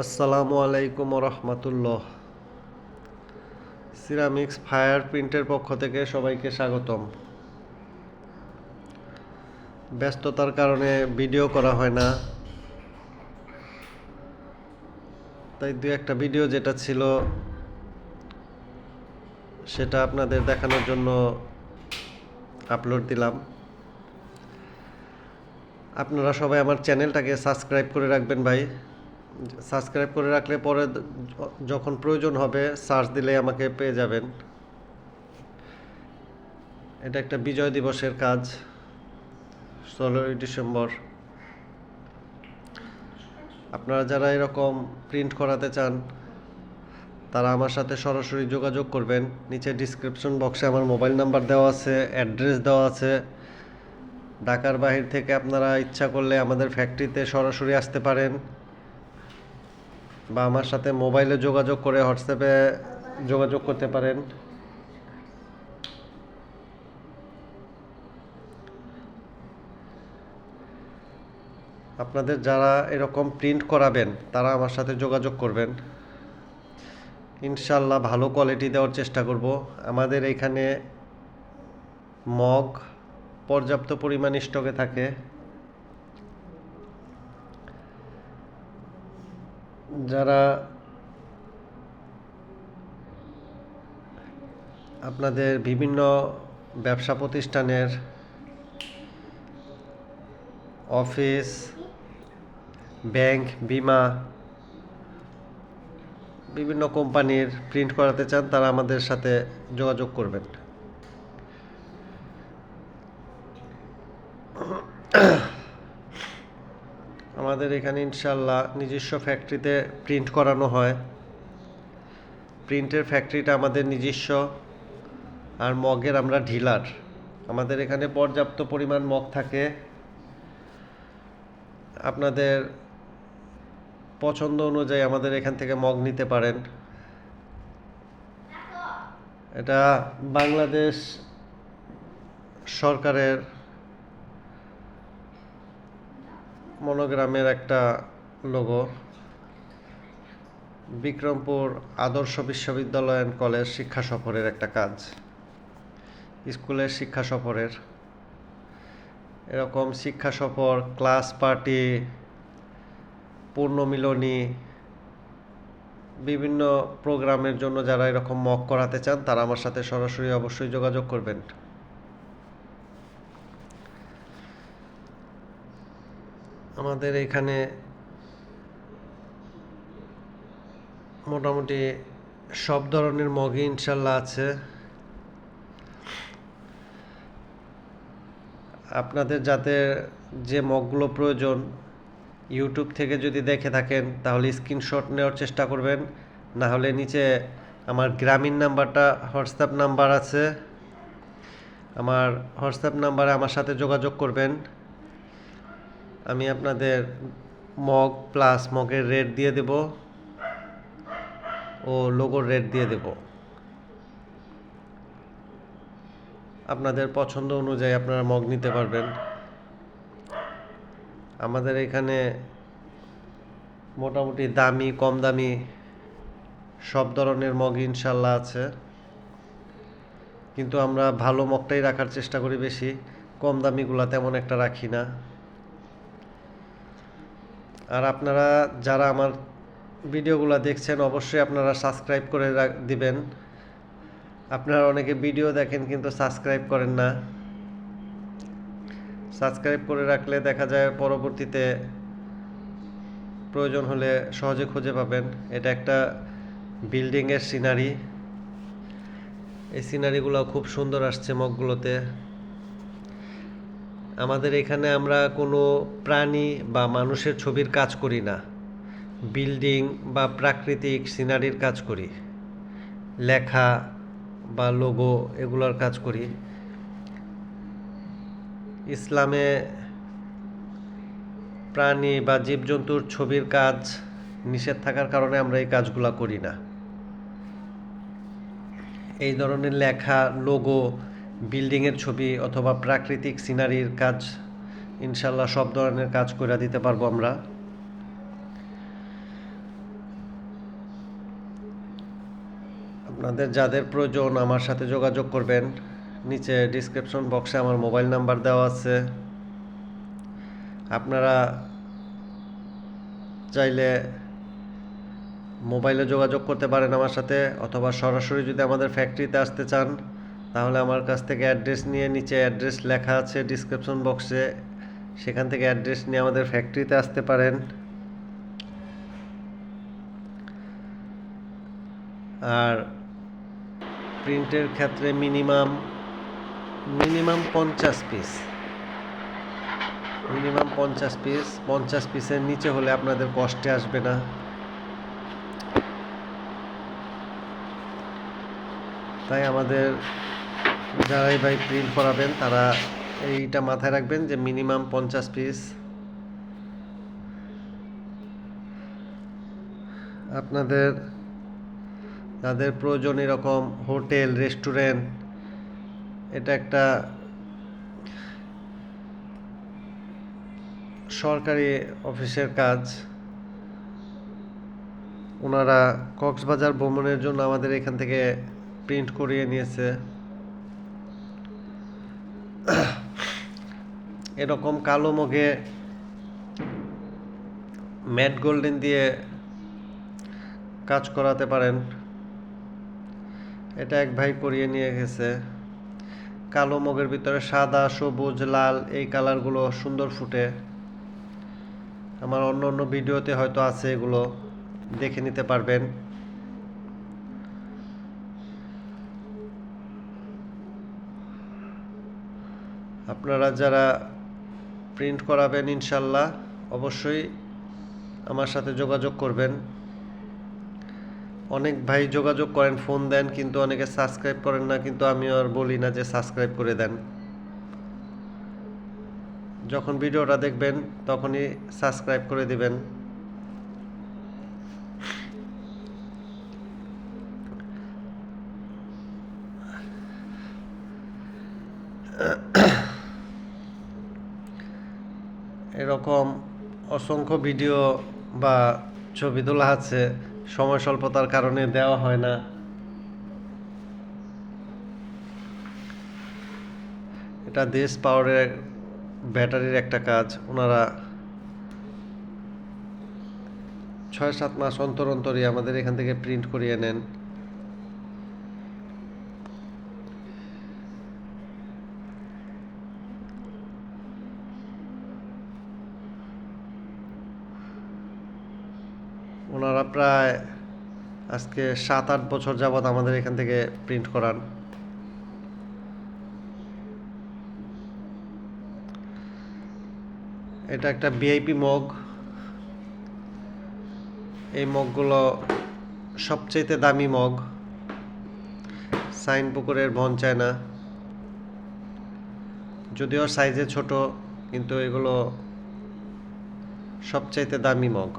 আসসালামু আলাইকুম রহমতুল্লাহ ceramics fire প্রিন্টের পক্ষ থেকে সবাইকে স্বাগতম। ব্যস্ততার কারণে ভিডিও করা হয় না। তাই দু একটা ভিডিও যেটা ছিল, সেটা আপনাদের দেখানোর জন্য আপলোড দিলাম। আপনারা সবাই আমার চ্যানেলটাকে সাবস্ক্রাইব করে রাখবেন ভাই। সাবস্ক্রাইব করে রাখলে পরে যখন প্রয়োজন হবে, সার্চ দিলে আমাকে পেয়ে যাবেন। এটা একটা বিজয় দিবসের কাজ, ষোলোই ডিসেম্বর। আপনারা যারা এরকম প্রিন্ট করাতে চান, তারা আমার সাথে সরাসরি যোগাযোগ করবেন। নিচে ডিসক্রিপশন বক্সে আমার মোবাইল নাম্বার দেওয়া আছে, অ্যাড্রেস দেওয়া আছে। ঢাকার বাহির থেকে আপনারা ইচ্ছা করলে আমাদের ফ্যাক্টরিতে সরাসরি আসতে পারেন। বা আমার সাথে মোবাইলে যোগাযোগ করে হোয়াটসঅ্যাপে যোগাযোগ করতে পারেন। আপনাদের যারা এরকম প্রিন্ট করাবেন, তারা আমার সাথে যোগাযোগ করবেন। ইনশাল্লাহ ভালো কোয়ালিটি দেওয়ার চেষ্টা করব। আমাদের এখানে মগ পর্যাপ্ত পরিমাণ স্টকে থাকে। যারা আপনাদের বিভিন্ন ব্যবসা প্রতিষ্ঠানের অফিস, ব্যাংক, বিমা বিভিন্ন কোম্পানির প্রিন্ট করাতে চান, তারা আমাদের সাথে যোগাযোগ করবেন। আমাদের এখানে ইনশাল্লাহ নিজস্ব ফ্যাক্টরিতে প্রিন্ট করানো হয়। প্রিন্টের ফ্যাক্টরিটা আমাদের নিজস্ব আর মগের আমরা ঢিলার আমাদের এখানে পর্যাপ্ত পরিমাণ মগ থাকে। আপনাদের পছন্দ অনুযায়ী আমাদের এখান থেকে মগ নিতে পারেন। এটা বাংলাদেশ সরকারের মনোগ্রামের একটা লোগো বিক্রমপুর আদর্শ বিশ্ববিদ্যালয় অ্যান্ড কলেজ শিক্ষা সফরের একটা কাজ। স্কুলের শিক্ষা সফরের। এরকম শিক্ষা সফর, ক্লাস পার্টি, পূর্ণমিলনী, বিভিন্ন প্রোগ্রামের জন্য যারা এরকম মক করাতে চান, তারা আমার সাথে সরাসরি অবশ্যই যোগাযোগ করবেন। আমাদের এখানে মোটামুটি সব ধরনের মগই ইনশাল্লাহ আছে। আপনাদের যাতে যে মগগুলো প্রয়োজন, ইউটিউব থেকে যদি দেখে থাকেন, তাহলে স্ক্রিনশট নেওয়ার চেষ্টা করবেন। না হলে নিচে আমার গ্রামীণ নাম্বারটা, হোয়াটসঅ্যাপ নাম্বার আছে। আমার হোয়াটসঅ্যাপ নাম্বারে আমার সাথে যোগাযোগ করবেন। আমি আপনাদের মগ প্লাস মগের রেট দিয়ে দেব। ও লোগোর রেট দিয়ে দেব। আপনাদের পছন্দ অনুযায়ী আপনারা মগ নিতে পারবেন। আমাদের এখানে মোটামুটি দামি, কম দামি সব ধরনের মগ ইনশাল্লাহ আছে। কিন্তু আমরা ভালো মগটাই রাখার চেষ্টা করি বেশি। কম দামিগুলা তেমন একটা রাখি না। আর আপনারা যারা আমার ভিডিওগুলো দেখছেন, অবশ্যই আপনারা সাবস্ক্রাইব করে দিবেন। আপনারা অনেকে ভিডিও দেখেন কিন্তু সাবস্ক্রাইব করেন না। সাবস্ক্রাইব করে রাখলে দেখা যায় পরবর্তীতে প্রয়োজন হলে সহজে খুঁজে পাবেন। এটা একটা বিল্ডিংয়ের সিনারি এই সিনারিগুলো খুব সুন্দর আসছে মগগুলোতে। আমাদের এখানে আমরা কোনো প্রাণী বা মানুষের ছবির কাজ করি না। বিল্ডিং বা প্রাকৃতিক সিনারির কাজ করি। লেখা বা লোগো এগুলোর কাজ করি। ইসলামে প্রাণী বা জীবজন্তুর ছবির কাজ নিষেধ থাকার কারণে আমরা এই কাজগুলো করি না। এই ধরনের লেখা, লোগো বিল্ডিংয়ের ছবি অথবা প্রাকৃতিক সিনারির কাজ, ইনশাল্লাহ সব ধরনের কাজ করে দিতে পারব আমরা। আপনাদের যাদের প্রয়োজন আমার সাথে যোগাযোগ করবেন, নিচে ডিসক্রিপশন বক্সে আমার মোবাইল নাম্বার দেওয়া আছে। আপনারা চাইলে মোবাইলে যোগাযোগ করতে পারেন আমার সাথে, অথবা সরাসরি যদি আমাদের ফ্যাক্টরিতে আসতে চান তাহলে আমার কাছ থেকে অ্যাড্রেস নিয়ে নিচে অ্যাড্রেস লেখা আছে ডিসক্রিপশন বক্সে সেখান থেকে অ্যাড্রেস নিয়ে আমাদের ফ্যাক্টরিতে আসতে পারেন। আর প্রিন্টের ক্ষেত্রে মিনিমাম মিনিমাম পঞ্চাশ পিস মিনিমাম পঞ্চাশ পিস পঞ্চাশ পিসের নিচে হলে আপনাদের কষ্টে আসবে না। তাই আমাদের যারাই ভাই প্রিন্ট করাবেন, তারা এইটা মাথায় রাখবেন যে মিনিমাম পঞ্চাশ পিস আপনাদের, যাদের প্রয়োজন এরকম হোটেল রেস্টুরেন্ট এটা একটা সরকারি অফিসের কাজ। ওনারা কক্সবাজার ভ্রমণের জন্য আমাদের এখান থেকে প্রিন্ট করিয়ে নিয়েছে। এরকম কালো মগে ম্যাট গোল্ডেন দিয়ে কাজ করাতে পারেন। এটা এক ভাই করিয়ে নিয়ে গেছে। কালো মগের ভিতরে সাদা, সবুজ, লাল এই কালারগুলো সুন্দর ফুটে। আমার অন্য অন্য ভিডিওতে হয়তো আছে এগুলো, দেখে নিতে পারবেন। আপনারা যারা প্রিন্ট করাবেন ইনশাল্লাহ, অবশ্যই আমার সাথে যোগাযোগ করবেন। অনেক ভাই যোগাযোগ করেন, ফোন দেন, কিন্তু অনেকে সাবস্ক্রাইব করেন না, কিন্তু আমি আর বলি না যে সাবস্ক্রাইব করে দেন। যখন ভিডিওটা দেখবেন, তখনই সাবস্ক্রাইব করে দিবেন। এরকম অসংখ্য ভিডিও বা ছবি তোলা আছে, সময় স্বল্পতার কারণে দেওয়া হয় না। এটা দেশ পাওয়ারের ব্যাটারির একটা কাজ। ওনারা ছয় সাত মাস অন্তর অন্তরই আমাদের এখান থেকে প্রিন্ট করিয়ে নেন। ওনারা প্রায় আজকে সাত, আট বছর যাবৎ আমাদের এখান থেকে প্রিন্ট করান। এটা একটা ভিআইপি মগ। এই মগগুলো সবচেয়ে দামি মগ। সাইন পুকুরের বন চায় না। যদিও সাইজে ছোট, কিন্তু এগুলো সবচাইতে দামি মগ।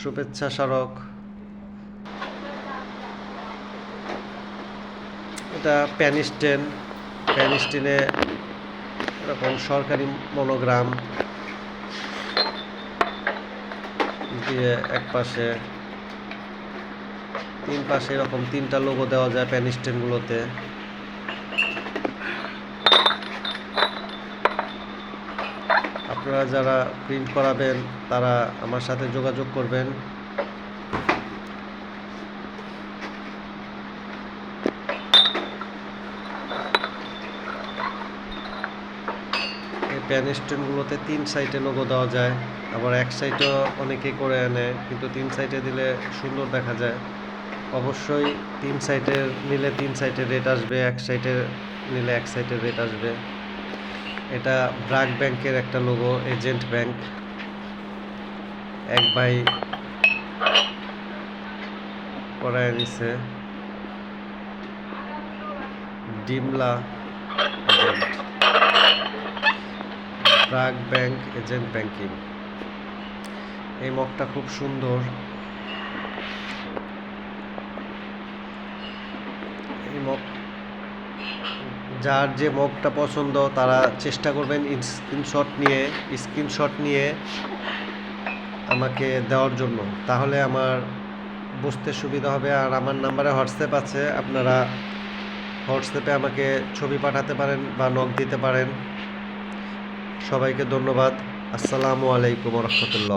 শুভেচ্ছা, স্মারক। এটা প্যানিস্টেন। প্যানিস্টেনে এরকম সরকারি মনোগ্রাম দিয়ে এক পাশে, তিন পাশে এরকম তিনটা লোগো দেওয়া যায় প্যানিস্টেনগুলোতে। আপনারা যারা প্রিন্ট করাবেন, তারা আমার সাথে যোগাযোগ করবেন। প্যান স্ট্যান্ডগুলোতে তিন সাইডে লোগো দেওয়া যায়। আবার এক সাইডেও অনেকে করে আনে, কিন্তু তিন সাইডে দিলে সুন্দর দেখা যায়। অবশ্যই তিন সাইডের নিলে তিন সাইডের রেট আসবে, এক সাইডে নিলে এক সাইডের রেট আসবে। এটা ব্রাক ব্যাংকের একটা লোগো এজেন্ট ব্যাংক। এক ভাই করায় নিছে Dimla BRAC bank, agent banking. এই মগটা খুব সুন্দর এই মগ যার যে মগটা পছন্দ, তারা চেষ্টা করবেন স্ক্রিনশট নিয়ে স্ক্রিনশট নিয়ে আমাকে দেওয়ার জন্য। তাহলে আমার বুঝতে সুবিধা হবে। আর আমার নাম্বারে হোয়াটসঅ্যাপ আছে। আপনারা হোয়াটসঅ্যাপে আমাকে ছবি পাঠাতে পারেন বা নক দিতে পারেন। সবাইকে ধন্যবাদ। আসসালামু আলাইকুম রহমতুল্লাহ।